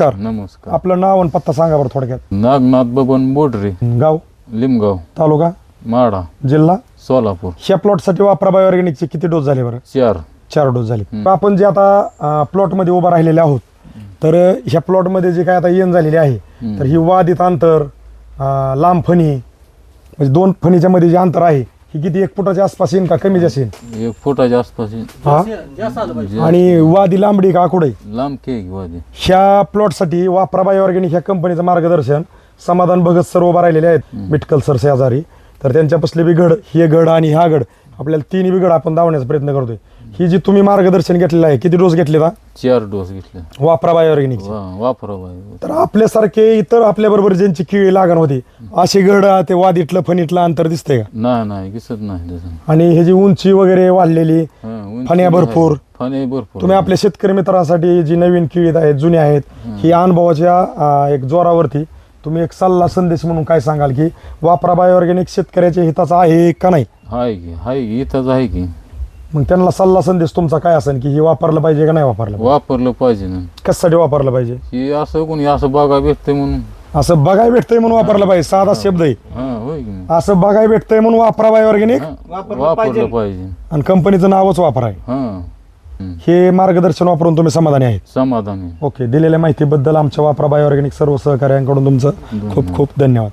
नमस्कार. नमस्कार. आपलं नाव आणि पत्ता सांगा बरं थोडक्यात. नागनाथ बबन बोडरे. गाव? लिमगाव. तालुका? माडा जिल्हा? सोलापूर. ह्या प्लॉटसाठी वापरा बायोऑर्गॅनिकचे किती डोस झाले बरं? चार. चार डोस झाले. आपण जे आता प्लॉटमध्ये उभा राहिलेले आहोत तर ह्या प्लॉटमध्ये जे काय आता येण झालेली आहे तर ही वादित अंतर लांब फणी म्हणजे दोन फणीच्या मध्ये जे अंतर आहे ही किती एक फुटाच्या आसपास येईल का कमी येईल एक फुटाच्या आसपास आहे. हा आणि वादी लांबडी का आकुड लांब केक वाजे ह्या प्लॉटसाठी वापरा बायोऑर्गॅनिक ह्या कंपनीचं मार्गदर्शन समाधान भगत सर उभा राहिलेले आहेत मिटकल सर शेजारी तर त्यांच्यापासले बी गड हे गड आणि हा गड आपल्याला तिन्ही बी गड आपण धावण्याचा प्रयत्न करतोय. ही जी तुम्ही मार्गदर्शन घेतलेलं आहे किती डोस घेतले का चार डोस घेतले. वापरा बायोऑर्गॅनिक वा वापरा बाई तर आपल्यासारखे इतर आपल्या बरोबर ज्यांची किळी लागण होती असे गड ते वादीतलं फणीतलं अंतर दिसतंय का? नाही नाही दिसत नाही आणि ह्याची उंची वगैरे वाढलेली हा, उंची फण्या आहे. भरपूर. फण्या भरपूर. तुम्ही आपल्या शेतकरी मित्रांसाठी जी नवीन किळीत आहेत जुने आहेत ही. अनुभवाच्या अं, एक जोरावरती तुम्ही एक सल्ला संदेश म्हणून काय सांगाल की वापरा बायोऑर्गॅनिक शेतकऱ्याच्या हिताचा आहे का नाही? हाय की हाय की इथंच आहे की. मग त्यांना सल्ला संदेश तुमचा काय असेल की हे वापरलं पाहिजे का नाही वापरलं? वापरलं पाहिजे ना. कशासाठी वापरलं पाहिजे? ही असं कोणी असं बघा भेटतंय म्हणून. असं बघायला भेटतंय म्हणून वापरलं पाहिजे साधा शब्द आहे हा होय की नाही? असं बघायला भेटतंय म्हणून वापरा बायोऑर्गॅनिक हा, वापरलं पाहिजे. आणि कंपनीचं नावच वापरा आहे हा. हम्म. हे मार्गदर्शन वापरून तुम्ही समाधानी आहेत. समाधानी. ओके दिलेल्या माहितीबद्दल आमच्या वापरा बायोऑर्गॅनिक सर्व सहकार्यांकडून तुमचं खूप खूप धन्यवाद.